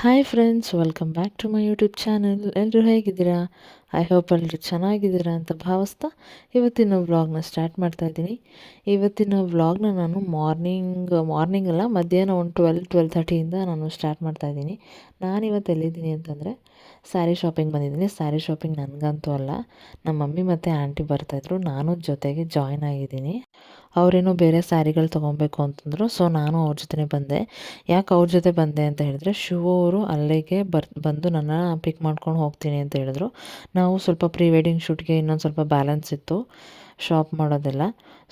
Hi friends welcome back to my YouTube channel ಎಲ್ಲರೂ ಹೇಗಿದ್ದೀರಾ? I hope ಎಲ್ಲರೂ ಚೆನ್ನಾಗಿದ್ದೀರಾ ಅಂತ ಭಾವಿಸ್ತಾ ಇವತ್ತಿನ ವ್ಲಾಗ್ನ ಸ್ಟಾರ್ಟ್ ಮಾಡ್ತಾ ಇದ್ದೀನಿ. ಇವತ್ತಿನ ವ್ಲಾಗ್ನ ನಾನು ಮಾರ್ನಿಂಗ್ ಮಾರ್ನಿಂಗ್ ಅಲ್ಲ, ಮಧ್ಯಾಹ್ನ ಒಂದು ಟ್ವೆಲ್ ಟ್ವೆಲ್ ಥರ್ಟಿಯಿಂದ ನಾನು ಸ್ಟಾರ್ಟ್ ಮಾಡ್ತಾ ಇದ್ದೀನಿ. ನಾನು ಇವತ್ತು ಎಲ್ಲಿದ್ದೀನಿ ಅಂತಂದರೆ ಸ್ಯಾರಿ ಶಾಪಿಂಗ್ ಬಂದಿದ್ದೀನಿ. ಸ್ಯಾರಿ ಶಾಪಿಂಗ್ ನನಗಂತೂ ಅಲ್ಲ ನಮ್ಮ ಮಮ್ಮಿ ಮತ್ತು ಆಂಟಿ ಬರ್ತಾಯಿದ್ರು ನಾನು ಜೊತೆಗೆ ಜಾಯ್ನ್ ಆಗಿದ್ದೀನಿ. ಅವರೇನೋ ಬೇರೆ ಸ್ಯಾರಿಗಳು ತೊಗೊಬೇಕು ಅಂತಂದರು. ಸೊ ನಾನು ಅವ್ರ ಜೊತೆ ಬಂದೆ. ಯಾಕೆ ಅವ್ರ ಜೊತೆ ಬಂದೆ ಅಂತ ಹೇಳಿದ್ರೆ ಶಿವ ಅವರು ಅಲ್ಲಿಗೆ ಬರ್, ಬಂದು ನನ್ನ ಪಿಕ್ ಮಾಡ್ಕೊಂಡು ಹೋಗ್ತೀನಿ ಅಂತ ಹೇಳಿದ್ರು. ನಾವು ಸ್ವಲ್ಪ ಪ್ರೀ ವೆಡ್ಡಿಂಗ್ ಶೂಟ್ಗೆ ಇನ್ನೊಂದು ಸ್ವಲ್ಪ ಬ್ಯಾಲೆನ್ಸ್ ಇತ್ತು ಶಾಪ್ ಮಾಡೋದೆಲ್ಲ.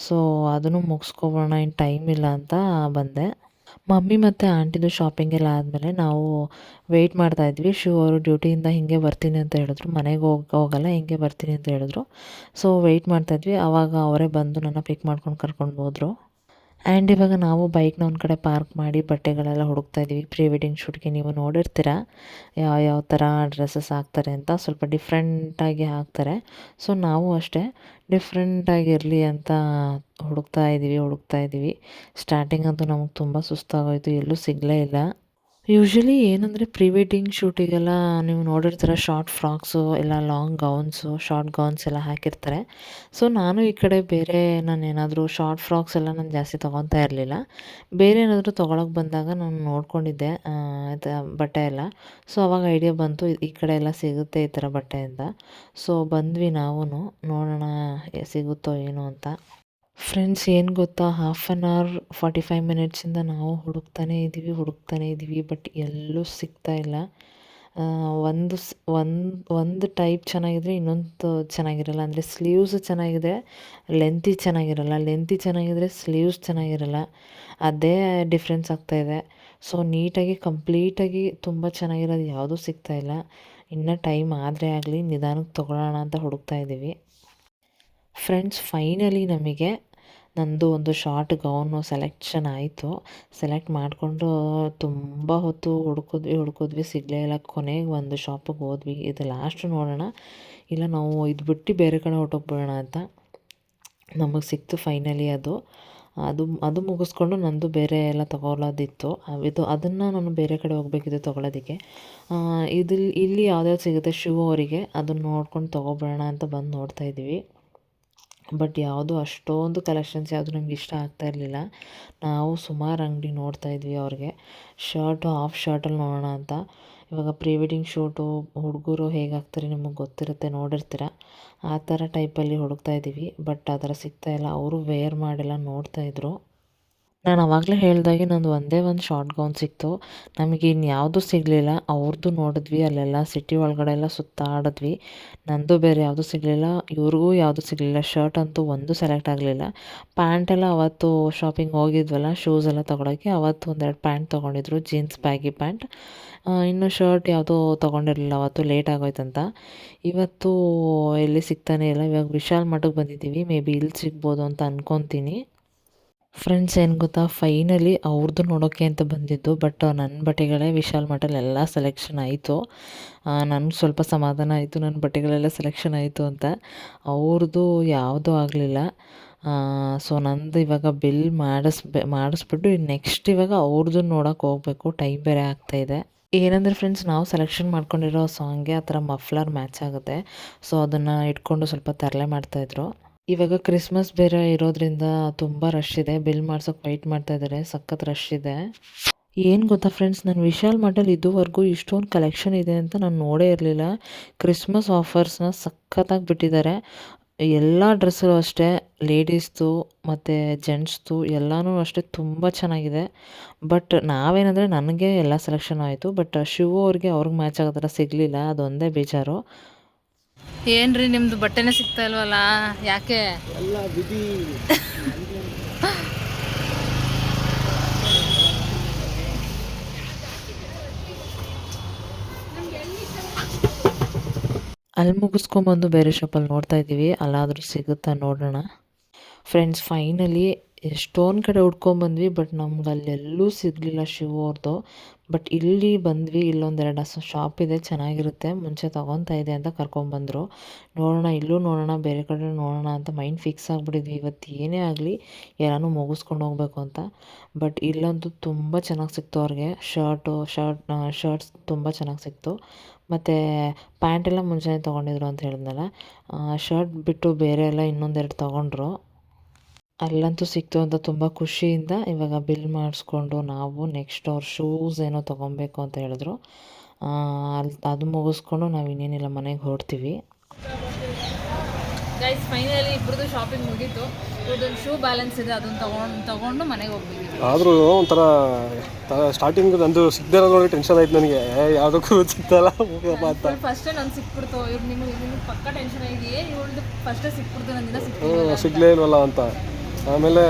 ಸೊ ಅದನ್ನು ಮುಗಿಸ್ಕೊಬೋಣ ಇನ್ನು ಟೈಮ್ ಇಲ್ಲ ಅಂತ ಬಂದೆ. ಮಮ್ಮಿ ಮತ್ತು ಆಂಟಿದು ಶಾಪಿಂಗ್ ಎಲ್ಲ ಆದಮೇಲೆ ನಾವು ವೆಯ್ಟ್ ಮಾಡ್ತಾ ಇದ್ವಿ. ಶಿವ ಅವರು ಡ್ಯೂಟಿಯಿಂದ ಹಿಂಗೆ ಬರ್ತೀನಿ ಅಂತ ಹೇಳಿದ್ರು. ಮನೆಗೆ ಹೋಗಿ, ಹೋಗಲ್ಲ, ಹಿಂಗೆ ಬರ್ತೀನಿ ಅಂತ ಹೇಳಿದ್ರು. ಸೊ ವೆಯ್ಟ್ ಮಾಡ್ತಾ ಇದ್ವಿ. ಆವಾಗ ಅವರೇ ಬಂದು ನನ್ನ ಪಿಕ್ ಮಾಡ್ಕೊಂಡು ಕರ್ಕೊಂಡು ಹೋದರು. ಆ್ಯಂಡ್ ಇವಾಗ ನಾವು ಬೈಕ್ನ ಒಂದು ಕಡೆ ಪಾರ್ಕ್ ಮಾಡಿ ಬಟ್ಟೆಗಳೆಲ್ಲ ಹುಡುಕ್ತಾ ಇದ್ದೀವಿ ಪ್ರೀ ವೆಡ್ಡಿಂಗ್ ಶೂಟ್ಗೆ ನೀವು ನೋಡಿರ್ತೀರ. ಯಾವ ಯಾವ ಥರ ಡ್ರೆಸ್ಸಸ್ ಹಾಕ್ತಾರೆ ಅಂತ ಸ್ವಲ್ಪ ಡಿಫ್ರೆಂಟಾಗಿ ಹಾಕ್ತಾರೆ. ಸೊ ನಾವು ಅಷ್ಟೇ ಡಿಫ್ರೆಂಟಾಗಿರಲಿ ಅಂತ ಹುಡುಕ್ತಾ ಇದ್ದೀವಿ ಹುಡುಕ್ತಾ ಇದ್ದೀವಿ ಸ್ಟಾರ್ಟಿಂಗ್ ಅಂತೂ ನಮಗೆ ತುಂಬ ಸುಸ್ತಾಗೋಯಿತು. ಎಲ್ಲೂ ಸಿಗಲೇ ಇಲ್ಲ. ಯೂಶ್ವಲಿ ಏನಂದರೆ ಪ್ರೀ ವೆಡ್ಡಿಂಗ್ ಶೂಟಿಗೆಲ್ಲ ನೀವು ನೋಡಿರ್ತೀರ ಶಾರ್ಟ್ ಫ್ರಾಕ್ಸು ಇಲ್ಲ ಲಾಂಗ್ ಗೌನ್ಸು ಶಾರ್ಟ್ ಗೌನ್ಸ್ ಎಲ್ಲ ಹಾಕಿರ್ತಾರೆ. ಸೊ ನಾನು ಈ ಕಡೆ ಬೇರೆ ನಾನು ಏನಾದರೂ ಶಾರ್ಟ್ ಫ್ರಾಕ್ಸ್ ಎಲ್ಲ ನಾನು ಜಾಸ್ತಿ ತೊಗೊತಾ ಇರಲಿಲ್ಲ. ಬೇರೆ ಏನಾದರೂ ತೊಗೊಳಕ್ಕೆ ಬಂದಾಗ ನಾನು ನೋಡ್ಕೊಂಡಿದ್ದೆ ಬಟ್ಟೆ ಎಲ್ಲ. ಸೊ ಅವಾಗ ಐಡಿಯಾ ಬಂತು, ಈ ಕಡೆ ಎಲ್ಲ ಸಿಗುತ್ತೆ ಈ ಥರ ಬಟ್ಟೆಯಿಂದ. ಸೊ ಬಂದ್ವಿ ನಾವು ನೋಡೋಣ ಸಿಗುತ್ತೋ ಏನೋ ಅಂತ. ಫ್ರೆಂಡ್ಸ್ ಏನು ಗೊತ್ತಾ? Half an hour forty five ಮಿನಿಟ್ಸಿಂದ ನಾವು ಹುಡುಕ್ತಾನೇ ಇದ್ದೀವಿ ಹುಡುಕ್ತಾನೇ ಇದ್ದೀವಿ ಬಟ್ ಎಲ್ಲೂ ಸಿಗ್ತಾ ಇಲ್ಲ. ಒಂದು ಒಂದು ಒಂದು ಟೈಪ್ ಚೆನ್ನಾಗಿದ್ರೆ ಇನ್ನೊಂದು ಚೆನ್ನಾಗಿರಲ್ಲ. ಅಂದರೆ ಸ್ಲೀವ್ಸ್ ಚೆನ್ನಾಗಿದೆ ಲೆಂತಿ ಚೆನ್ನಾಗಿರಲ್ಲ ಲೆಂತಿ ಚೆನ್ನಾಗಿದ್ರೆ ಸ್ಲೀವ್ಸ್ ಚೆನ್ನಾಗಿರಲ್ಲ. ಅದೇ ಡಿಫ್ರೆನ್ಸ್ ಆಗ್ತಾಯಿದೆ ಸೊ ನೀಟಾಗಿ ಕಂಪ್ಲೀಟಾಗಿ ತುಂಬ ಚೆನ್ನಾಗಿರೋದು ಯಾವುದೂ ಸಿಗ್ತಾಯಿಲ್ಲ ಇನ್ನೂ ಟೈಮ್ ಆದರೆ ಆಗಲಿ ನಿಧಾನಕ್ಕೆ ತೊಗೊಳ್ಳೋಣ ಅಂತ ಹುಡುಕ್ತಾ ಇದ್ದೀವಿ ಫ್ರೆಂಡ್ಸ್ ಫೈನಲಿ ನಮಗೆ ನಂದು ಒಂದು ಶಾರ್ಟ್ ಗೌನು ಸೆಲೆಕ್ಷನ್ ಆಯಿತು. ಸೆಲೆಕ್ಟ್ ಮಾಡಿಕೊಂಡು ತುಂಬ ಹೊತ್ತು ಹುಡ್ಕಿದ್ವಿ ಹುಡ್ಕಿದ್ವಿ. ಸಿಗಲೇ ಇಲ್ಲ. ಕೊನೆಗೆ ಒಂದು ಶಾಪಿಗೆ ಹೋದ್ವಿ. ಇದು ಲಾಸ್ಟ್ ನೋಡೋಣ. ಇಲ್ಲ, ನಾವು ಇದು ಬಿಟ್ಟು ಬೇರೆ ಕಡೆ ಹೊರ್ಟೋಗ್ಬಿಡೋಣ ಅಂತ. ನಮಗೆ ಸಿಕ್ತು ಫೈನಲಿ ಅದು. ಅದು ಅದು ಮುಗಿಸ್ಕೊಂಡು ನಂದು ಬೇರೆ ಎಲ್ಲ ತೊಗೊಳೋದಿತ್ತು. ಇದು, ಅದನ್ನು ನಾನು ಬೇರೆ ಕಡೆ ಹೋಗಬೇಕಿತ್ತು ತೊಗೊಳೋದಕ್ಕೆ. ಇದು ಇಲ್ಲಿ ಯಾವ್ದು ಸಿಗುತ್ತೆ ಶೂ ಅವರಿಗೆ, ಅದನ್ನು ನೋಡ್ಕೊಂಡು ತೊಗೊಬಿಡೋಣ ಅಂತ ಬಂದು ನೋಡ್ತಾ ಇದ್ದೀವಿ ಬಟ್ ಯಾವುದು ಅಷ್ಟೊಂದು ಕಲೆಕ್ಷನ್ಸ್ ಯಾವುದು ನಮ್ಗೆ ಇಷ್ಟ ಆಗ್ತಾ ಇರಲಿಲ್ಲ. ನಾವು ಸುಮಾರು ಅಂಗಡಿ ನೋಡ್ತಾ ಇದ್ವಿ ಅವ್ರಿಗೆ. ಶರ್ಟು ಹಾಫ್ ಶರ್ಟಲ್ಲಿ ನೋಡೋಣ ಅಂತ. ಇವಾಗ ಪ್ರೀ ವೆಡ್ಡಿಂಗ್ ಶೂಟು ಹುಡುಗರು ಹೇಗೆ ನಿಮಗೆ ಗೊತ್ತಿರುತ್ತೆ ನೋಡಿರ್ತೀರ. ಆ ಥರ ಟೈಪಲ್ಲಿ ಹುಡುಕ್ತಾ ಇದ್ದೀವಿ. ಬಟ್ ಆ ಥರ ಸಿಗ್ತಾ ಇಲ್ಲ. ಅವರು ವೇರ್ ಮಾಡೆಲ್ಲ ನೋಡ್ತಾಯಿದ್ರು ನಾನು ಆವಾಗಲೇ ಹೇಳ್ದಾಗೆ ನಂದು ಒಂದೇ ಒಂದು ಶಾರ್ಟ್ ಗೌನ್ ಸಿಕ್ತು. ನಮಗೆ ಇನ್ಯಾವುದೂ ಸಿಗಲಿಲ್ಲ. ಅವ್ರದ್ದು ನೋಡಿದ್ವಿ, ಅಲ್ಲೆಲ್ಲ ಸಿಟಿ ಒಳಗಡೆ ಎಲ್ಲ ಸುತ್ತಾಡಿದ್ವಿ. ನಂದು ಬೇರೆ ಯಾವುದೂ ಸಿಗಲಿಲ್ಲ. ಇವ್ರಿಗೂ ಯಾವುದೂ ಸಿಗಲಿಲ್ಲ. ಶರ್ಟ್ ಅಂತೂ ಒಂದು ಸೆಲೆಕ್ಟ್ ಆಗಲಿಲ್ಲ. ಪ್ಯಾಂಟ್ ಎಲ್ಲ ಅವತ್ತು ಶಾಪಿಂಗ್ ಹೋಗಿದ್ವಲ್ಲ ಶೂಸ್ ಎಲ್ಲ ತೊಗೊಳಕ್ಕೆ ಅವತ್ತು ಒಂದೆರಡು ಪ್ಯಾಂಟ್ ತೊಗೊಂಡಿದ್ರು. ಜೀನ್ಸ್ ಬ್ಯಾಗಿ ಪ್ಯಾಂಟ್ ಇನ್ನು ಶರ್ಟ್ ಯಾವುದೂ ತೊಗೊಂಡಿರಲಿಲ್ಲ. ಅವತ್ತು ಲೇಟ್ ಆಗೋಯ್ತಂತ. ಇವತ್ತು ಎಲ್ಲಿ ಸಿಗ್ತಾನೆ ಇಲ್ಲ. ಇವಾಗ ವಿಶಾಲ್ ಮಠಕ್ಕೆ ಬಂದಿದ್ದೀವಿ. ಮೇ ಬಿ ಇಲ್ಲಿ ಸಿಗ್ಬೋದು ಅಂತ ಅಂದ್ಕೊತೀನಿ ಫ್ರೆಂಡ್ಸ್ ಏನು ಗೊತ್ತಾ? ಫೈನಲಿ ಅವ್ರದ್ದು ನೋಡೋಕ್ಕೆ ಅಂತ ಬಂದಿದ್ದು ಬಟ್ ನನ್ನ ಬಟ್ಟೆಗಳೇ ವಿಶಾಲ್ ಮಟಲ್ ಎಲ್ಲ ಸೆಲೆಕ್ಷನ್ ಆಯಿತು. ನನಗೆ ಸ್ವಲ್ಪ ಸಮಾಧಾನ ಆಯಿತು ನನ್ನ ಬಟ್ಟೆಗಳೆಲ್ಲ ಸೆಲೆಕ್ಷನ್ ಆಯಿತು ಅಂತ. ಅವ್ರದ್ದು ಯಾವುದೂ ಆಗಲಿಲ್ಲ. ಸೊ ನಂದು ಇವಾಗ ಬಿಲ್ ಮಾಡಿಸ್, ಮಾಡಿಸ್ಬಿಟ್ಟು ನೆಕ್ಸ್ಟ್ ಇವಾಗ ಅವ್ರದ್ದು ನೋಡೋಕೆ ಹೋಗಬೇಕು ಟೈಮ್ ಬೇರೆ ಆಗ್ತಾಯಿದೆ ಏನಂದರೆ ಫ್ರೆಂಡ್ಸ್ ನಾವು ಸೆಲೆಕ್ಷನ್ ಮಾಡ್ಕೊಂಡಿರೋ ಸಾಂಗ್ಗೆ ಆ ಥರ ಮಫ್ಲರ್ ಮ್ಯಾಚ್ ಆಗುತ್ತೆ. ಸೊ ಅದನ್ನು ಇಟ್ಕೊಂಡು ಸ್ವಲ್ಪ ತರಲೆ ಮಾಡ್ತಾಯಿದ್ರು ಇವಾಗ ಕ್ರಿಸ್ಮಸ್ ಬೇರೆ ಇರೋದ್ರಿಂದ ತುಂಬ ರಶ್ ಇದೆ. ಬಿಲ್ ಮಾಡ್ಸೋಕೆ ವೈಟ್ ಮಾಡ್ತಾ ಇದ್ದಾರೆ. ಸಖತ್ ರಶ್ ಇದೆ. ಏನು ಗೊತ್ತಾ ಫ್ರೆಂಡ್ಸ್ ನಾನು ವಿಶಾಲ್ ಮಾಡಲ್ ಇದುವರೆಗೂ ಇಷ್ಟೊಂದು ಕಲೆಕ್ಷನ್ ಇದೆ ಅಂತ ನಾನು ನೋಡೇ ಇರಲಿಲ್ಲ. ಕ್ರಿಸ್ಮಸ್ ಆಫರ್ಸ್ನ ಸಖತ್ತಾಗಿ ಬಿಟ್ಟಿದ್ದಾರೆ. ಎಲ್ಲ ಡ್ರೆಸ್ಸು ಅಷ್ಟೇ ಲೇಡೀಸ್ದು ಮತ್ತು ಜೆಂಟ್ಸ್ದು ಎಲ್ಲನೂ ಅಷ್ಟೇ ತುಂಬ ಚೆನ್ನಾಗಿದೆ. ಬಟ್ ನಾವೇನಂದರೆ ನನಗೆ ಎಲ್ಲ ಸೆಲೆಕ್ಷನ್ ಆಯಿತು. ಬಟ್ ಶಿವು ಅವ್ರಿಗೆ ಅವ್ರಿಗೆ ಮ್ಯಾಚ್ ಆಗೋ ಥರ ಸಿಗಲಿಲ್ಲ. ಅದೊಂದೇ ಬೇಜಾರು. ಏನ್ರಿ ನಿಮ್ದು ಬಟ್ಟೆನೇ ಸಿಗ್ತಾ ಇಲ್ವಲ್ಲ? ಯಾಕೆ? ಅಲ್ಲಿ ಮುಗಿಸ್ಕೊಂಬಂದು ಬೇರೆ ಶಾಪಲ್ಲಿ ನೋಡ್ತಾ ಇದ್ದೀವಿ. ಅಲ್ಲಾದರೂ ಸಿಗುತ್ತಾ ನೋಡೋಣ. ಫ್ರೆಂಡ್ಸ್ ಫೈನಲಿ ಎಷ್ಟೊಂದು ಕಡೆ ಹುಡ್ಕೊಂಬಂದ್ವಿ ಬಟ್ ನಮ್ಗೆ ಅಲ್ಲೆಲ್ಲೂ ಸಿಗಲಿಲ್ಲ ಶಿವೋರ್ದು ಬಟ್ ಇಲ್ಲಿ ಬಂದ್ವಿ ಇಲ್ಲೊಂದೆರಡು ಶಾಪ್ ಇದೆ, ಚೆನ್ನಾಗಿರುತ್ತೆ, ಮುಂಚೆ ತೊಗೊತಾ ಇದೆ ಅಂತ ಕರ್ಕೊಂಬಂದರು ನೋಡೋಣ, ಇಲ್ಲೂ ನೋಡೋಣ, ಬೇರೆ ಕಡೆ ನೋಡೋಣ ಅಂತ ಮೈಂಡ್ ಫಿಕ್ಸ್ ಆಗಿಬಿಟ್ಟಿದ್ವಿ. ಇವತ್ತು ಏನೇ ಆಗಲಿ, ಎಲ್ಲನೂ ಮುಗಿಸ್ಕೊಂಡು ಹೋಗಬೇಕು ಅಂತ. ಬಟ್ ಇಲ್ಲಂತೂ ತುಂಬ ಚೆನ್ನಾಗಿ ಸಿಕ್ತು ಅವ್ರಿಗೆ. ಶರ್ಟು ಶರ್ಟ್ ಶರ್ಟ್ಸ್ ತುಂಬ ಚೆನ್ನಾಗಿ ಸಿಕ್ತು. ಮತ್ತು ಪ್ಯಾಂಟೆಲ್ಲ ಮುಂಚೆನೇ ತೊಗೊಂಡಿದ್ರು ಅಂತ ಹೇಳಿದ್ನಲ್ಲ. ಶರ್ಟ್ ಬಿಟ್ಟು ಬೇರೆ ಎಲ್ಲ ಇನ್ನೊಂದೆರಡು ತೊಗೊಂಡ್ರು. ಅಲ್ಲಂತೂ ಸಿಕ್ತು ಅಂತ ತುಂಬ ಖುಷಿಯಿಂದ ಇವಾಗ ಬಿಲ್ ಮಾಡಿಸ್ಕೊಂಡು ನಾವು ನೆಕ್ಸ್ಟ್ ಅವ್ರ ಶೂಸ್ ಏನೋ ತೊಗೊಬೇಕು ಅಂತ ಹೇಳಿದ್ರು. ಅಲ್ಲಿ ಅದು ಮುಗಿಸ್ಕೊಂಡು ನಾವು ಇನ್ನೇನಿಲ್ಲ ಮನೆಗೆ ಹೊರಡ್ತೀವಿ. ಗೈಸ್ ಫೈನಲಿ ಇಬ್ರದ್ದು ಶಾಪಿಂಗ್ ಮುಗೀತು. ಇವ್ರದ್ದೊಂದು ಶೂ ಬ್ಯಾಲೆನ್ಸ್ ಇದೆ ಅದನ್ನು ತಗೊಂಡು ತಗೊಂಡು ಮನೆಗೆ ಹೋಗ್ಬೇಕು ಆದರೂ ಒಂಥರ ಸ್ಟಾರ್ಟಿಂಗ್ ನಂದು ಸಿಗದೆ ನೋಡಿ ಟೆನ್ಷನ್ ಆಯ್ತು ನನಗೆ. ಯಾವುದಕ್ಕೂ ಸಿಗ್ತಲ್ಲ ಫಸ್ಟೇ ನಂಗೆ ಸಿಕ್ಬಿಡ್ತು. ಇವ್ರು ನಿಮ್ಗೆ ನಿಮ್ಗೆ ಪಕ್ಕ ಟೆನ್ಷನ್ ಆಗಿ ಇವಳ್ದು ಫಸ್ಟೇ ಸಿಕ್ಬಿಡ್ತು ನಂದಿನ ಸಿಗಲೇ ಇಲ್ವಲ್ಲ ಅಂತ. ಆಮೇಲೆ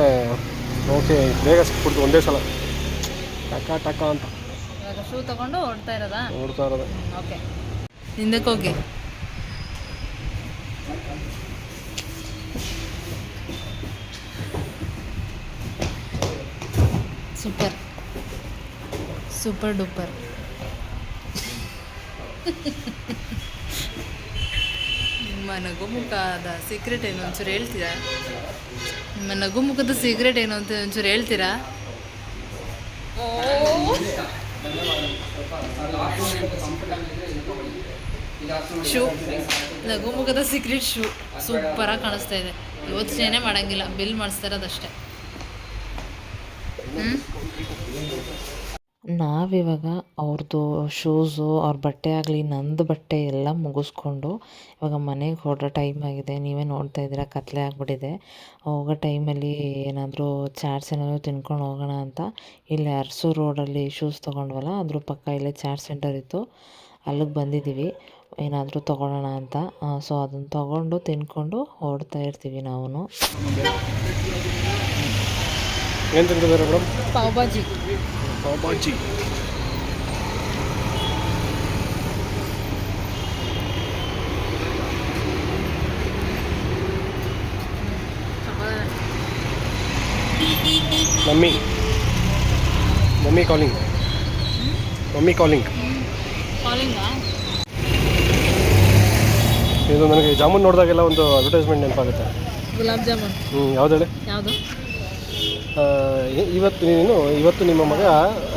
ಓಕೆ ಬೇಗ ಸಿಕ್ಬಿಡ್ತು ಒಂದೇ ಸಲ. ಟಕ ಟಕ ಅಂತ. ಇವಾಗ ಶೂ ತಗೊಂಡು ಹೊಡ್ತಾ ಇರೋದಾ? ನೋಡ್ತಾ ಇರೋದು. ಓಕೆ. ಹಿಂದಕ್ಕೆ ಹೋಗಿ. ಸೂಪರ್. Super duper. ನಿಮ್ಮ ಅದ ಸೀಕ್ರೆಟ್ ಏನು ಒಂಚೂರು ಹೇಳ್ತೀರಾ? ನಿಮ್ಮ ನಗುಮುಖದ ಸೀಕ್ರೆಟ್ ಏನು ಅಂತ ಒಂಚೂರು ಹೇಳ್ತೀರಾ? ಶೂ ಲಘುಮುಖದ ಸೀಕ್ರೆಟ್ ಶೂ ಸೂಪರಾಗಿ ಕಾಣಿಸ್ತಾ ಇದೆ. ಯೋಚನೆ ಮಾಡಂಗಿಲ್ಲ. ಬಿಲ್ ಮಾಡಿಸ್ತಾ ಇರೋದಷ್ಟೇ. ಹ್ಞೂ ನಾವಿವಾಗ ಅವ್ರದ್ದು ಶೂಸು ಅವ್ರ ಬಟ್ಟೆ ಆಗಲಿ ನಂದು ಬಟ್ಟೆ ಎಲ್ಲ ಮುಗಿಸ್ಕೊಂಡು ಇವಾಗ ಮನೆಗೆ ಹೊರಡೋ ಟೈಮ್ ಆಗಿದೆ. ನೀವೇ ನೋಡ್ತಾ ಇದ್ದೀರಾ ಕತ್ಲೆ ಆಗಿಬಿಟ್ಟಿದೆ. ಹೋಗೋ ಟೈಮಲ್ಲಿ ಏನಾದರೂ ಚಾಟ್ಸ್ ಏನಾದರೂ ತಿನ್ಕೊಂಡು ಹೋಗೋಣ ಅಂತ ಇಲ್ಲಿ ಅರಸು ರೋಡಲ್ಲಿ ಶೂಸ್ ತೊಗೊಂಡ್ವಲ್ಲ ಅದ್ರ ಪಕ್ಕ ಇಲ್ಲೇ ಚಾಟ್ ಸೆಂಟರ್ ಇತ್ತು. ಅಲ್ಲಿಗೆ ಬಂದಿದ್ದೀವಿ ಏನಾದರೂ ತೊಗೊಳೋಣ ಅಂತ. ಸೊ ಅದನ್ನು ತೊಗೊಂಡು ತಿನ್ಕೊಂಡು ಹೊರಡ್ತಾ ಇರ್ತೀವಿ ನಾವು ಏನು ತಿಂತಿದ್ದಾರೆ madam pav bhaji. Pav bhaji mummy mummy calling mummy calling ಇದು ನನಗೆ ಜಾಮೂನ್ ನೋಡಿದಾಗೆಲ್ಲ ಒಂದು ಅಡ್ವರ್ಟೈಸ್ಮೆಂಟ್ ನೆನಪಾಗುತ್ತೆ. ಗುಲಾಬ್ ಜಾಮೂನ್. ಹ್ಞೂ ಯಾವ್ದು ಹೇಳಿ? ಯಾವುದು? ಇವತ್ತು ನೀನು ಇವತ್ತು ನಿಮ್ಮ ಮಗ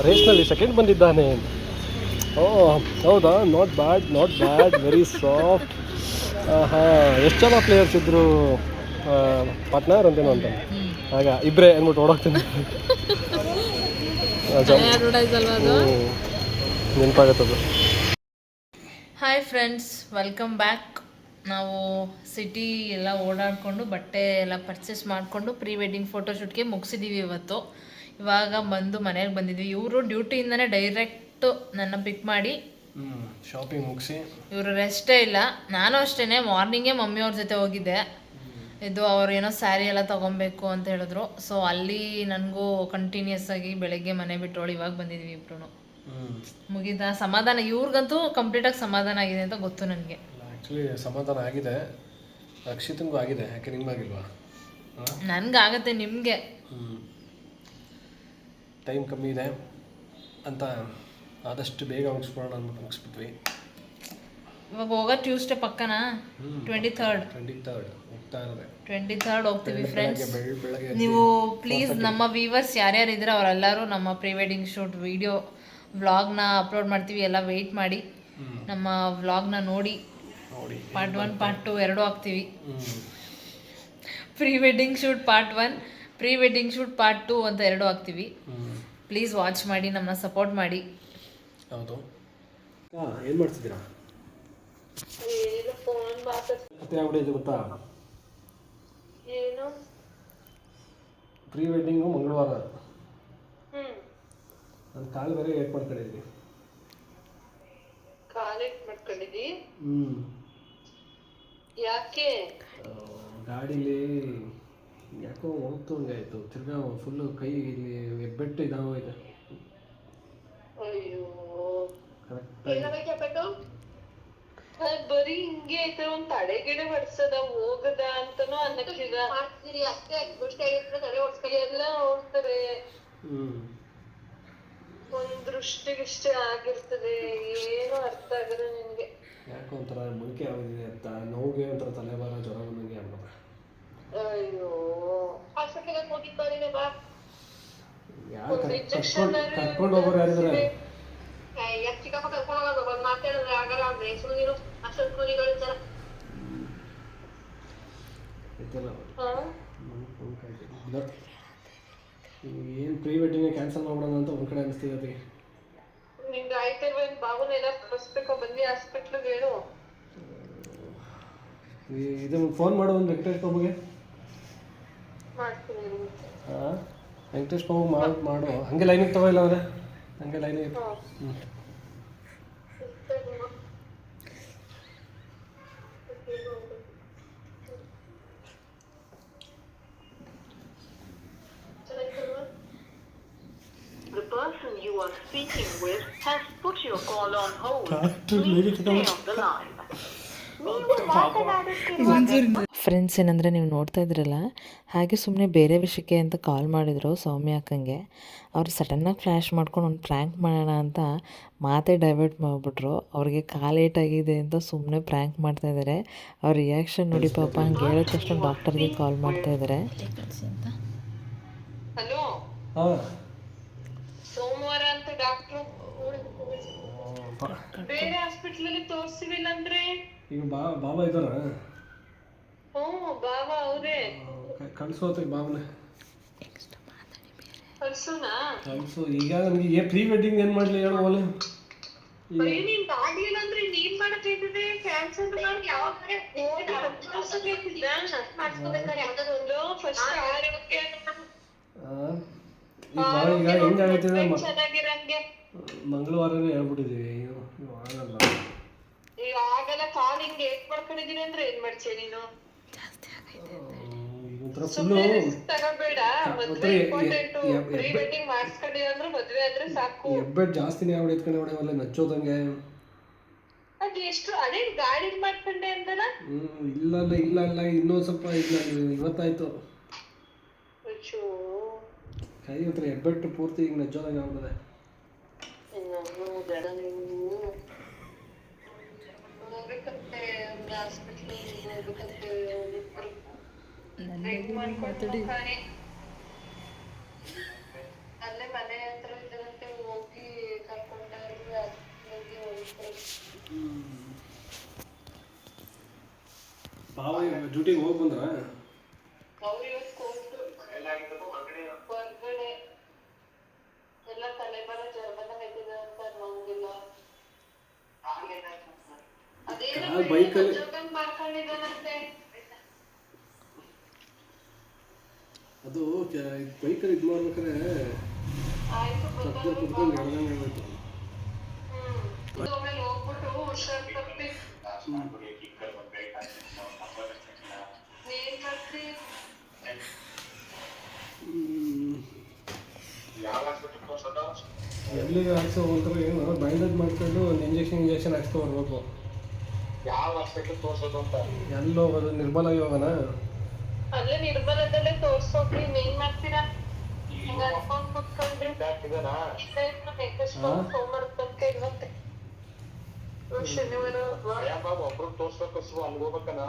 ರೇಸ್ನಲ್ಲಿ ಸೆಕೆಂಡ್ ಬಂದಿದ್ದಾನೆ. ಓ ಹೌದಾ? Not bad not bad very soft ಹಾಂ ಎಷ್ಟು ಜನ ಪ್ಲೇಯರ್ಸ್ ಇದ್ದರು ಪಾರ್ಟ್ನರ್ ಅಂತೇನೋ ಅಂತ. ಆಗ ಇಬ್ಬರೇ ಅಂದ್ಬಿಟ್ಟು ಓಡೋಗ್ತೀನಿ ನೆನಪಾಗತ್ತದು. ಹಾಯ್ ಫ್ರೆಂಡ್ಸ್ ವೆಲ್ಕಮ್ ಬ್ಯಾಕ್ ನಾವು ಸಿಟಿ ಎಲ್ಲ ಓಡಾಡಿಕೊಂಡು ಬಟ್ಟೆ ಎಲ್ಲ ಪರ್ಚೇಸ್ ಮಾಡಿಕೊಂಡು ಪ್ರೀ ವೆಡ್ಡಿಂಗ್ ಫೋಟೋಶೂಟ್ಗೆ ಮುಗಿಸಿದ್ದೀವಿ ಇವತ್ತು. ಇವಾಗ ಬಂದು ಮನೆಗೆ ಬಂದಿದ್ವಿ. ಇವರು ಡ್ಯೂಟಿಯಿಂದನೇ ಡೈರೆಕ್ಟು ನನ್ನ ಪಿಕ್ ಮಾಡಿ ಶಾಪಿಂಗ್ ಮುಗಿಸಿ. ಇವರು ರೆಸ್ಟೇ ಇಲ್ಲ. ನಾನು ಅಷ್ಟೇ ಮಾರ್ನಿಂಗೇ ಮಮ್ಮಿಯವ್ರ ಜೊತೆ ಹೋಗಿದ್ದೆ. ಇದು ಅವ್ರು ಏನೋ ಸ್ಯಾರಿ ಎಲ್ಲ ತೊಗೊಬೇಕು ಅಂತ ಹೇಳಿದ್ರು. ಸೊ ಅಲ್ಲಿ ನನಗೂ ಕಂಟಿನ್ಯೂಸ್ ಆಗಿ ಬೆಳಗ್ಗೆ ಮನೆ ಬಿಟ್ಟೋಳು ಇವಾಗ ಬಂದಿದ್ವಿ ಇಬ್ರು ಮುಗಿದ ಸಮಾಧಾನ. ಇವ್ರಿಗಂತೂ ಕಂಪ್ಲೀಟಾಗಿ ಸಮಾಧಾನ ಆಗಿದೆ ಅಂತ ಗೊತ್ತು ನನಗೆ. ಆ್ಯಕ್ಚುಲಿ ಸಮಾಧಾನ ಆಗಿದೆ. ರಕ್ಷಿತಂಗೂ ಆಗಿದೆ. ಯಾಕೆ ನಿಮ್ಗಾಗಿಲ್ವಾ? ನನಗಾಗತ್ತೆ ನಿಮಗೆ. ಟೈಮ್ ಕಮ್ಮಿ ಇದೆ. ಅಂತ ಆದಷ್ಟು ಬೇಗ ಮುಗಿಸ್ಕೊಳ್ಳೋಣ ಅಂದ್ಬಿಟ್ಟು ಮುಗಿಸ್ಬಿಟ್ವಿ. ಇವಾಗ ಹೋಗೋ ಟ್ಯೂಸ್ಡೇ ಪಕ್ಕನಾ? ಟ್ವೆಂಟಿ ಥರ್ಡ್ ಟ್ವೆಂಟಿ ಥರ್ಡ್ ಹೋಗ್ತಾ ಇರೋದೆ. ಟ್ವೆಂಟಿ ಥರ್ಡ್ ಹೋಗ್ತೀವಿ ಫ್ರೆಂಡ್ಸ್ ನೀವು ಪ್ಲೀಸ್ ನಮ್ಮ ವೀವರ್ಸ್ ಯಾರ್ಯಾರು ಇದ್ರೆ ಅವರೆಲ್ಲರೂ ನಮ್ಮ ಪ್ರೀ ವೆಡ್ಡಿಂಗ್ ಶೂಟ್ ವಿಡಿಯೋ ವ್ಲಾಗ್ನ ಅಪ್ಲೋಡ್ ಮಾಡ್ತೀವಿ. ಎಲ್ಲ ವೆಯ್ಟ್ ಮಾಡಿ. ನಮ್ಮ ವ್ಲಾಗ್ನ ನೋಡಿ. ನೋಡಿ. ಪಾರ್ಟ್ ಒನ್ ಪಾರ್ಟ್ ಟು ಎರಡೂ ಹಾಕ್ತೀವಿ. ಹ್ಞೂ pre wedding shoot part one pre wedding shoot part two ಅಂತ ಎರಡೂ ಹಾಕ್ತೀವಿ. ಹ್ಞೂ ಪ್ಲೀಸ್ ವಾಚ್ ಮಾಡಿ ನಮ್ಮನ್ನ ಸಪೋರ್ಟ್ ಮಾಡಿ. ಹೌದು. ಹಾಂ ಏನು ಮಾಡ್ತಿದ್ದೀರಾ? ಮತ್ತೆ ಆಗ್ಬಿಟ್ಟಿದೆ ಗೊತ್ತಾ? ಪ್ರೀ ವೆಡ್ಡಿಂಗು ಮಂಗಳವಾರ. ನನ್ನ ಕಾಲು ಬೇರೆ ಏಟ್ ಮಾಡ್ಕೊಂಡಿದ್ದೀನಿ. ಕಾಲೇಜ್ ಮಾಡ್ಕೊಂಡಿದ್ದೀನಿ ಹ್ಞೂ ಯಾಕೆ? ಗಾಡಿಲಿ ಯಾಕೋ ಹೋಗ್ತು ಆಯ್ತು. ತಿರ್ಗಾ ಫುಲ್ಲು ಕೈ ಇಲ್ಲಿ ಹೆಬ್ಬೆಟ್ಟು ಇದಾಗೋಯ್ತು ಅಯ್ಯೋ. ಕರೆಕ್ಟ್ ಏನಾಗೈತೆ ಪೆಟ್ಟು ಬರೀ ಹಿಂಗೆ ಐತೆ ಒಂದ್ ತಡೆ ಗಿಡ ಬಡ್ಸದ ಹೋಗದ ಅಂತಾನು ಅನ್ನಕ್ಕಿಲ್ಲ. ಮಾಡ್ತೀರಿ ಅಷ್ಟೇ ದೃಷ್ಟಿ ಆಗಿರ್ತದೆ ತಡೆ ಓಡಿಸ್ಕೊಳ್ಳಿ. ಎಲ್ಲ ಹೋಗ್ತಾರೆ. ಹ್ಞೂ ಒಂದ್ ದೃಷ್ಟಿಗಿಷ್ಟೇ ಆಗಿರ್ತದೆ. ಏನು ಅರ್ಥ ಆಗಲ್ಲ ನಿನ್ಗೆ. ಯಾಕೋ ಒಂಥರ ಮುಳಿಕೆ ಆಗಿದೆ ಅಂತ ನೋವಿಗೆ ಒಂಥರ ತಲೆಬಾರ ಜ್ವರ ಬಂದಂಗೆ ಆಗ್ಬಿಡುತ್ತೆ. ಅಯ್ಯೋ ಹಾಸ್ಪಿಟಲ್ಗೆ ಬಾ ಯಾರು ಕರ್ಕೊಂಡು ಕರ್ಕೊಂಡು ಹೋಗೋರು ಯಾರಿದ್ದಾರೆ ಚಿಕ್ಕಪ್ಪ ಕರ್ಕೊಂಡು ಹೋಗೋದು? ಬಂದ್ ಮಾತಾಡಿದ್ರೆ ಆಗಲ್ಲ ಅಂದ್ರೆ ಅಷ್ಟೊಂದು ಕೂಲಿಗಳು ಏನು ಪ್ರೀ ವೆಡ್ಡಿಂಗ್ ಕ್ಯಾನ್ಸಲ್ ಮಾಡ್ಬಿಡೋಣ ಅಂತ ಒಂದು ಕಡೆ ಅನಿಸ್ತಿದೆ ಅದಕ್ಕೆ ನಿಂಗೆ ಆಯ್ತಿಲ್ವೇನ್ ಬಾಬುನೆಲ್ಲ ತೋರಿಸ್ಬೇಕು ಬನ್ನಿ ಹಾಸ್ಪಿಟ್ಲಿಗೆ ಹೇಳು. ಈ- ಇದು ಫೋನ್ ಮಾಡು ಒಂದು ವೆಂಕಟೇಶ್ ಬಾಬುಗೆ. ಮಾಡ್ತೀನಿ ಇರು. ಹಾಂ ವೆಂಕಟೇಶ್ ಬಾಬು ಮಾಡಿ ಮಾಡು. ಹಂಗೆ ಲೈನಿಗೆ ತಗೋ ಇಲ್ಲ ಅಂದರೆ ಹಂಗೆ ಲೈನಿಗೆ. ಹ್ಞೂ The you are speaking with has put your call on hold. Please stay on the line. Friends ಏನಂದರೆ ನೀವು ನೋಡ್ತಾ ಇದ್ರಲ್ಲ ಹಾಗೆ ಸುಮ್ಮನೆ ಬೇರೆ ವಿಷಯಕ್ಕೆ ಅಂತ ಕಾಲ್ ಮಾಡಿದರು ಸೌಮ್ಯ ಅಕ್ಕಂಗೆ. ಅವ್ರು ಸಡನ್ನಾಗಿ ಫ್ಲ್ಯಾಶ್ ಮಾಡ್ಕೊಂಡು ಒಂದು ಪ್ರ್ಯಾಂಕ್ ಮಾಡೋಣ ಅಂತ ಮಾತೇ ಡೈವರ್ಟ್ ಮಾಡಿಬಿಟ್ರು. ಅವ್ರಿಗೆ ಕಾಲು ಏಟಾಗಿದೆ ಅಂತ ಸುಮ್ಮನೆ ಪ್ರ್ಯಾಂಕ್ ಮಾಡ್ತಾ ಇದ್ದಾರೆ ಅವ್ರ ರಿಯಾಕ್ಷನ್ ನೋಡಿ ಪಾಪ ಹಂಗೆ ಹೇಳಿದ ತಕ್ಷಣ ಡಾಕ್ಟರ್ಗೆ ಕಾಲ್ ಮಾಡ್ತಾ ಇದ್ದಾರೆ ಹಲೋ ಡಾಕ್ಟ್ರು ಬೇರೆ ಹಾಸ್ಪಿಟಲ್ ಅಲ್ಲಿ ತೋರ್ಸಿವಿಲ್ಲ ಅಂದ್ರೆ? ಈಗ ಬಾ ಬಾಬಾ ಇದಾರ? ಹ್ಞೂ ಬಾಬಾ ಅವ್ರೇ. ಕಳಿಸೋತ ಬಾಬನ ಕಳ್ಸುನಾ? ಕಳಿಸು. ಈಗ ನನಗೆ ಏ ಪ್ರೀ ವೆಡ್ಡಿಂಗ್ ಏನ್ ಮಾಡ್ಲಿ ಹೇಳು ಓಲೆ ಬರೀ ನೀನ್ ಆಗ್ಲಿಲ್ಲ ಅಂದ್ರೆ ನೀನ್ ಮಾಡಕ್ಕಾಯ್ತದೆ ಕ್ಯಾನ್ಸಲ್ ಮಾಡಿ ಫಸ್ಟ್ ಆರೋಗ್ಯ ಹಾಂ. ಫಸ್ಟ್ ಬಾ ಈಗ ಹೆಂಗಾಗೈತೆ ಅಂದ್ರೆ ಮ- ಚೆನ್ನಾಗಿರಂಗೆ? ಮಂಗಳವಾರನೇ ಹೇಳ್ಬಿಟ್ಟಿದ್ದೀವಿ. ಅಯ್ಯೋ ಆಗಲ್ಲ. ಈಗ ಆಗಲ್ಲ ಕಾಲ್ ಹಿಂಗೆ ಏಟ್ ಮಾಡ್ಕೊಂಡಿದೀನಿ ಅಂದ್ರೆ ಏನ್ ಮಾಡ್ತೀಯ ನೀನು? ಒಂಥರ ಫುಲ್ಲು ಸುಮ್ನೆ risk ತಗೋಬೇಡ. ಮದ್ವೆ ಎ- ಇಂಪಾರ್ಟೆಂಟ್ ಎ- ಎ- ಪ್ರೀ ವೆಡ್ಡಿಂಗ್ ಮಾಡಿಸ್ಕೊಂಡಿಲ್ಲ ಅಂದ್ರೆ ಮದ್ವೆ ಆದ್ರೆ ಸಾಕು. ಹೆಬ್ಬೆಟ್ ಜಾಸ್ತಿನೇ ಆವಿಡ ಎತ್ಕೊಂಡು ಹೊಡೆಯವಲ್ಲ ನಚ್ಚೋದಂಗೆ. ಅದ್ ಎಷ್ಟು ಅದೇ ಗಾಡಿ ಮಾಡ್ಕೊಂಡೆ ಅಂದಲ್ಲ? ಹ್ಮ್, ಇಲ್ಲ ಇಲ್ಲ ಇಲ್ಲ ಇಲ್ಲ ಇನ್ನೂ ಸ್ವಲ್ಪ ಇಲ್ಲ ಇವತ್ತಾಯ್ತು. ಅಚ್ಚೋ. ಕೈ ಒಂಥರ ಹೆಬ್ಬೆಟ್ಟು ಪೂರ್ತಿ ಈಗ ನಜ್ಜೋದಂಗೆ. ಹೆಂಗ್ ಹೋಗ್ತಾನೆ? ಅಲ್ಲೇ ಮನೆ ಹತ್ರ ಇದ್ದರಂತೆ ಹೋಗಿ ಕರ್ಕೊಂಡೋಗಿ ಹೋಗಿ ಹೋಗ್ತಾರೆ. ಬಾವ ಡ್ಯೂಟಿಗೆ ಹೋಗಿ ಬಂದ್ರ? ಬೈಕಲ್ಲಿ ಅದು ಬೈಕಲ್ಲಿ ಇದು ಮಾಡ್ಬೇಕಾದ್ರೆ ಸದ್ಯ ಕುತ್ಕೊಂಡು ಎಳ್ದಂಗೆ ಆಮೇಲೆ ಹೋಗ್ಬಿಟ್ಟು ಹುಷಾರ್ ತಪ್ಪಿ ಏನ್ ಮಾಡ್ತಿ ಎಲ್ಲಿಗೆ ಹಾಕ್ಸೋ ಒಂಥರ ಏನು ಬ್ಯಾಂಡೇಜ್ ಮಾಡ್ಕೊಂಡು ಒಂದು ಇಂಜೆಕ್ಷನ್ ಇಂಜೆಕ್ಷನ್ ಹಾಕ್ಸ್ಕೊ ಬರ್ಬೇಕು. ಯಾವ ಹಾಸ್ಪಿಟ್ಲ್ ತೋರ್ಸೋದು ಅಂತ? ಎಲ್ಲಿ ಹೋಗೋದು? ನಿರ್ಮಲಾಗಿ ಹೋಗೋಣ ಅಲ್ಲೇ ನಿರ್ಮಲದಲ್ಲೇ ತೋರ್ಸೋಕ್ರಿ ಏನ್ ಮಾಡ್ತೀರಾ? ಹಿಂಗ ಅನ್ಕೊಂಡ್ ಕುತ್ಕೊಂಡ್ರಿ ಇದನಾ? ಸೋಮವಾರ ತನಕ ಇರುವಂತೆ. ಶನಿವಾರ ಒಬ್ರು ತೋರ್ಸ್ಬೇಕು ಸು ಅಲ್ಲಿ ಹೋಗ್ಬೇಕನ?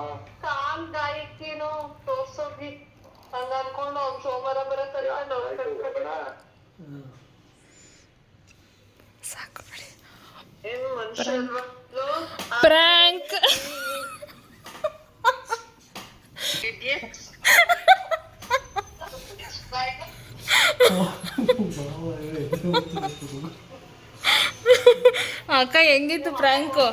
ಕಾಲ್ ಗಾಯಕ್ಕೇನೋ ತೋರ್ಸೋಗಿ. ಹಂಗ ಅನ್ಕೊಂಡು ಅವ್ನ್ ಸೋಮವಾರ ಬರೋ ತನಕ ನಾವ್ ಲೋ, ಪ್ರ್ಯಾಂಕ್ ಅಕ್ಕ ಹೆಂಗಿತ್ತು ಪ್ರ್ಯಾಂಕು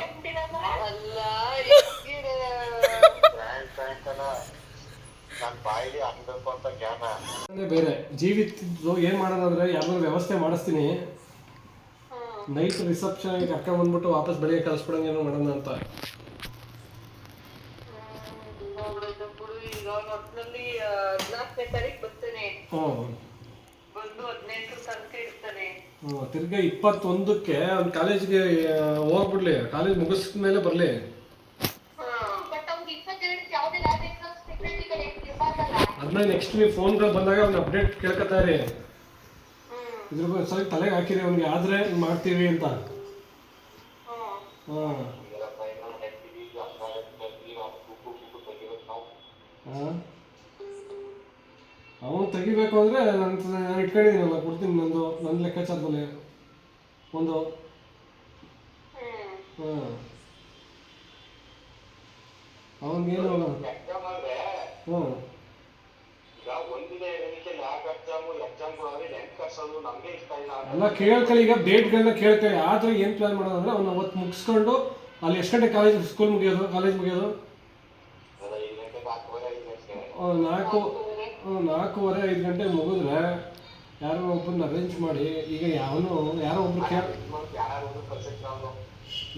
ಬೇರೆ ಜೀವಿತದ್ದು ಏನು ಮಾಡೋದಂದ್ರೆ ಯಾವ್ದಾದ್ರು ವ್ಯವಸ್ಥೆ ಮಾಡಿಸ್ತೀನಿ. ನೈಟ್ ರಿಸೆಪ್ಷನ್ ಆಗಿ ಅಕ್ಕ ಬಂದ್ಬಿಟ್ಟು ವಾಪಸ್ ಬೆಳಿಗ್ಗೆ ಕಳ್ಸ್ಬಿಡಂಗೇನು ಮಾಡೋಣ ಅಂತ. ತಿರ್ಗಾ ಇಪ್ಪತ್ತೊಂದಕ್ಕೆ ಅವ್ನ ಕಾಲೇಜ್ಗೆ ಹೋಗ್ಬಿಡ್ಲಿ. ಕಾಲೇಜ್ ಮುಗಿಸಿದ ಮೇಲೆ ಬರಲಿ ಅದನ್ನ ನೆಕ್ಸ್ಟ್ ನೀವು ಫೋನ್ಗಳು ಬಂದಾಗ ಅವ್ನ ಅಪ್ಡೇಟ್ ಕೇಳ್ಕೊತಾ ಇದ್ರ ಬಗ್ಗೆ ಸ್ವಲ್ಪ ತಲೆಗೆ ಹಾಕಿರಿ ಅವ್ನಿಗೆ, ಆದರೆ ಮಾಡ್ತೀವಿ ಅಂತ. ಹಾಂ. ಹಾಂ. ಅವನು ತೆಗಿಬೇಕು ಅಂದರೆ ನನ್ನ ನಾನು ಇಟ್ಕೊಂಡಿದ್ದೀನಲ್ಲ, ಕೊಡ್ತೀನಿ ನಂದು ನನ್ನ ಲೆಕ್ಕಾಚಾರದಲ್ಲಿ ಒಂದು. ಹಾಂ. ಅವನಿಗೇನು ಎಕ್ಸಾಮ್ ಎಲ್ಲ ಕೇಳ್ಕೊಳ್ಳಿ ಈಗ ಡೇಟ್ಗಳನ್ನ ಕೇಳ್ಕೊಳ್ಳಿ ಆದರೆ ಏನು ಪ್ಲಾನ್ ಮಾಡೋದು ಅಂದರೆ ಅವ್ನು ಅವತ್ತು ಮುಗಿಸ್ಕೊಂಡು ಅಲ್ಲಿ ಎಷ್ಟು ಗಂಟೆ ಕಾಲೇಜ್ ಸ್ಕೂಲ್ ಮುಗಿಯೋದು ಕಾಲೇಜ್ ಮುಗಿಯೋದು? ನಾಲ್ಕು ನಾಲ್ಕೂವರೆ ಐದು ಗಂಟೆ ಮುಗಿದ್ರೆ ಯಾರೋ ಒಬ್ಬರನ್ನ ಅರೇಂಜ್ ಮಾಡಿ ಈಗ ಯಾವನು ಯಾರೋ ಒಬ್ರು ಯಾರು ನಾವು.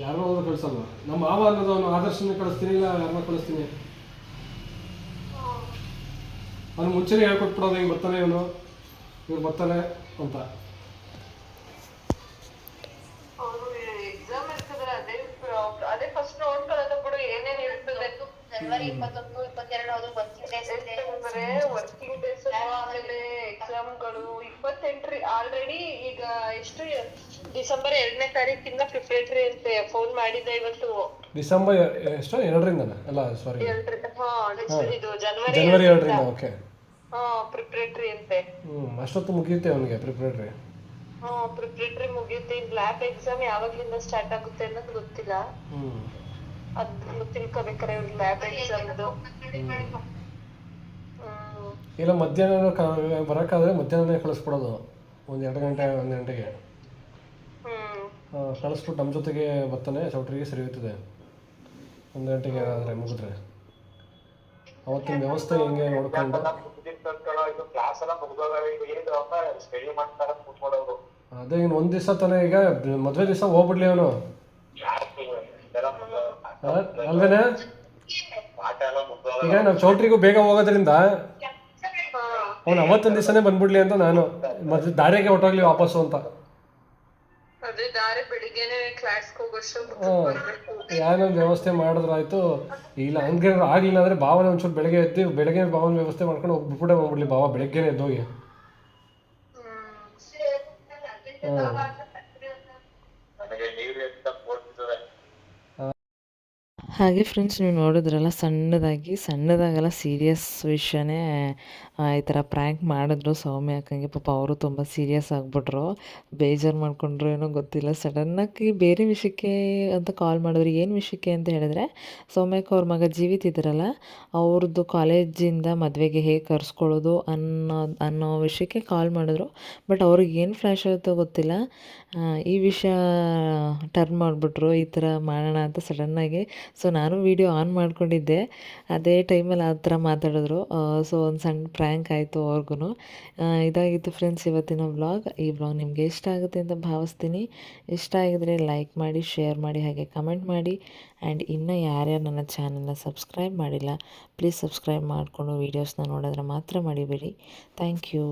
ಯಾರೋ ಒಬ್ರು ಕಳ್ಸಲ್ಲ ನಮ್ಮ ಮಾವ ಅನ್ನೋದು ಅವನು ಆದರ್ಶನ ಕಳಿಸ್ತೀನಿ ಇಲ್ಲ ಯಾರನ್ನ ಕಳಿಸ್ತೀನಿ? ಅವ್ನು ಮುಂಚೆನೇ ಹೇಳ್ಕೊಟ್ಬಿಡೋದು ಈಗ ಬರ್ತಾನೆ ಇವನು. ಇವ್ರು ಬರ್ತಾನೆ. ಇರ್ತದೆ. ಜನವರಿ ಇಪ್ಪತ್ತೊಂದು ಇಪ್ಪತ್ತೆರಡು ಅದು ವರ್ಕಿಂಗ್ ಡೇಸ್ ಇದೆ. ಅಂದ್ರೆ ವರ್ಕಿಂಗ್ ಡೇಸ್ ಆಮೇಲೆ ಎಕ್ಸಾಮ್ಗಳು ಇಪ್ಪತ್ತೆಂಟ್ರಿ ಆಲ್ರೆಡಿ ಈಗ ಎಷ್ಟು ಡಿಸೆಂಬರ್ ಎರಡನೇ ತಾರೀಕಿಂದ ಪ್ರಿಪರೇಟರಿ ಅಂತ. ಫೋನ್ ಮಾಡಿದ್ದೆ ಇವತ್ತು. ಡಿಸೆಂಬರ್ ಎಷ್ಟು? ಎರಡರಿಂದ ಅಲ್ಲ ಸಾರಿ ಹಾ ಇದು ಜನವರಿ ಜನವರಿ ಎರಡರಿಂದ. ಓಕೆ ಹಾ ಪ್ರಿಪರೇಟರಿ ಅಂತೆ. ಹ್ಞೂ ಅಷ್ಟೊತ್ತು ಮುಗಿಯುತ್ತೆ ಅವನಿಗೆ ಪ್ರಿಪ್ರೇಟ್ರಿ ಹಾ ಪ್ರಿಪರೇಟರಿ ಮುಗಿಯುತ್ತೆ. ಇನ್ ಲ್ಯಾಬ್ ಎಕ್ಸಾಮ್ ಯಾವಾಗ್ಲಿಂದ ಸ್ಟಾರ್ಟ್ ಆಗುತ್ತೆ ಅನ್ನೋದು ಗೊತ್ತಿಲ್ಲ. ಹ್ಞೂ ಅದ್ ತಿಳ್ಕೊಬೇಕಾರೆ ಲ್ಯಾಬ್ ಎಕ್ಸಾಮ್ದು ಹ್ಮ್. ಇಲ್ಲ ಮಧ್ಯಾಹ್ನ ಕ ಬರೋಕ್ಕಾದ್ರೆ ಮಧ್ಯಾಹ್ನನೇ ಕಳಿಸ್ಬಿಡೋದು. ಒಂದು ಎರಡು ಗಂಟೆ ಒಂದು ಗಂಟೆಗೆ. ಹ್ಮ್. ಆ, ಕಳಿಸ್ಬಿಟ್ಟು ನಮ್ಮ ಜೊತೆಗೆ ಬರ್ತಾನೆ ಚೌಟ್ರಿಗೆ ಸರಿ ಹೋಗ್ತದೆ ಒಂದು ಗಂಟೆಗೆ ಆದರೆ ಮುಗಿದ್ರೆ. ಅವತ್ತಿನ ವ್ಯವಸ್ಥೆ ಹೆಂಗೆ ನೋಡ್ಕೊಂಡು. ಕ್ಲಾಸ್ ಎಲ್ಲ ಮುಗ್ದೋಗವೆ ಈಗ ಏನಿದ್ರು ಅಂತ ಸ್ಟಡಿ ಮಾಡ್ತಾರ ಕೂತ್ಕೊಳ್ಳೋರು. ಅದೇ ಇನ್ನು ಒಂದ್ ದಿವಸ ತಾನೇ ಈಗ ಮದ್ವೆ ದಿವಸ ಹೋಗ್ಬಿಡ್ಲಿ ಅವನು. ಅಲ್ವೇನೆ? ಪಾಠ ಎಲ್ಲ ಮುಗ್ದೋಗವೆ. ಈಗ ನಾವು ಚೌಟ್ರಿಗೂ ಬೇಗ ಹೋಗೋದ್ರಿಂದ ಅವನು ಅವತ್ತೊಂದು ದಿವಸನೇ ಬಂದ್ಬಿಡ್ಲಿ ಅಂತ ನಾನು. ಮತ್ತೆ ದಾರಿಗೆ ಹೊಟ್ಟೋಗ್ಲಿ ವಾಪಸ್ಸು ಅಂತ. ಯಾರೋ ವ್ಯವಸ್ಥೆ ಮಾಡಿದ್ರಾಯ್ತು? ಇಲ್ಲ ಹಂಗೆ ಆಗಲಿಲ್ಲ ಅಂದ್ರೆ ಭಾವನೆ ಒಂಚೂರು ಬೆಳಗ್ಗೆ ಎದ್ದು ಬೆಳಗ್ಗೆ ಭಾವನ ವ್ಯವಸ್ಥೆ ಮಾಡ್ಕೊಂಡು ಹೋಗ್ಬಿಟ್ಟೆ ಬಂದ್ಬಿಡ್ಲಿ ಭಾವ ಬೆಳಗ್ಗೆನೆ ಎದ್ದೋಗಿ. ನನಗೆ ಹಾಗೆ ಫ್ರೆಂಡ್ಸ್ ನೀವು ನೋಡಿದ್ರಲ್ಲ, ಸಣ್ಣದಾಗಿ, ಸಣ್ಣದಾಗೆಲ್ಲ ಸೀರಿಯಸ್ ವಿಷಯನೇ ಈ ಥರ ಪ್ರ್ಯಾಂಕ್ ಮಾಡಿದ್ರು ಸೌಮ್ಯ ಅಕ್ಕಂಗೆ. ಪಾಪ ಅವರು ತುಂಬ ಸೀರಿಯಸ್ ಆಗಿಬಿಟ್ರು. ಬೇಜಾರು ಮಾಡಿಕೊಂಡ್ರು ಏನೋ ಗೊತ್ತಿಲ್ಲ. ಸಡನ್ನಾಗಿ ಬೇರೆ ವಿಷಯಕ್ಕೆ ಅಂತ ಕಾಲ್ ಮಾಡಿದ್ರು. ಏನು ವಿಷಯಕ್ಕೆ ಅಂತ ಹೇಳಿದ್ರೆ ಸೌಮ್ಯಕ್ಕೆ ಅವ್ರ ಮಗ ಜೀವಿತ ಇದ್ರಲ್ಲ ಅವ್ರದ್ದು ಕಾಲೇಜಿಂದ ಮದುವೆಗೆ ಹೇಗೆ ಕರ್ಸ್ಕೊಳ್ಳೋದು ಅನ್ನೋ ಅನ್ನೋ ವಿಷಯಕ್ಕೆ ಕಾಲ್ ಮಾಡಿದ್ರು. ಬಟ್ ಅವ್ರಿಗೆ ಏನು ಫ್ಲ್ಯಾಶ್ ಆಗುತ್ತೋ ಗೊತ್ತಿಲ್ಲ. ಈ ವಿಷಯ ಟರ್ನ್ ಮಾಡಿಬಿಟ್ರು. ಈ ಥರ ಮಾಡೋಣ ಅಂತ ಸಡನ್ನಾಗಿ ಸೊ ನಾನು ವೀಡಿಯೋ ಆನ್ ಮಾಡ್ಕೊಂಡಿದ್ದೆ. ಅದೇ ಟೈಮಲ್ಲಿ ಆ ಥರ ಮಾತಾಡಿದ್ರು. ಸೊ ಒಂದು ಸಣ್ಣ ಪ್ರ್ಯಾಂಕ್ ಆಯಿತು ಅವ್ರಿಗೂ ಇದಾಗಿತ್ತು ಫ್ರೆಂಡ್ಸ್ ಇವತ್ತಿನ ವ್ಲಾಗ್ ಈ ವ್ಲಾಗ್ ನಿಮಗೆ ಇಷ್ಟ ಆಗುತ್ತೆ ಅಂತ ಭಾವಿಸ್ತೀನಿ. ಇಷ್ಟ ಆಗಿದ್ರೆ ಲೈಕ್ ಮಾಡಿ ಶೇರ್ ಮಾಡಿ, ಹಾಗೆ ಕಮೆಂಟ್ ಮಾಡಿ. ಆ್ಯಂಡ್ ಇನ್ನೂ ಯಾರ್ಯಾರು ನನ್ನ ಚಾನಲ್ನ ಸಬ್ಸ್ಕ್ರೈಬ್ ಮಾಡಿಲ್ಲ ಪ್ಲೀಸ್ ಸಬ್ಸ್ಕ್ರೈಬ್ ಮಾಡಿಕೊಂಡು ವೀಡಿಯೋಸ್ನ ನೋಡಿದ್ರೆ ಮಾತ್ರ ಮಾಡಿಬೇಡಿ. Thank you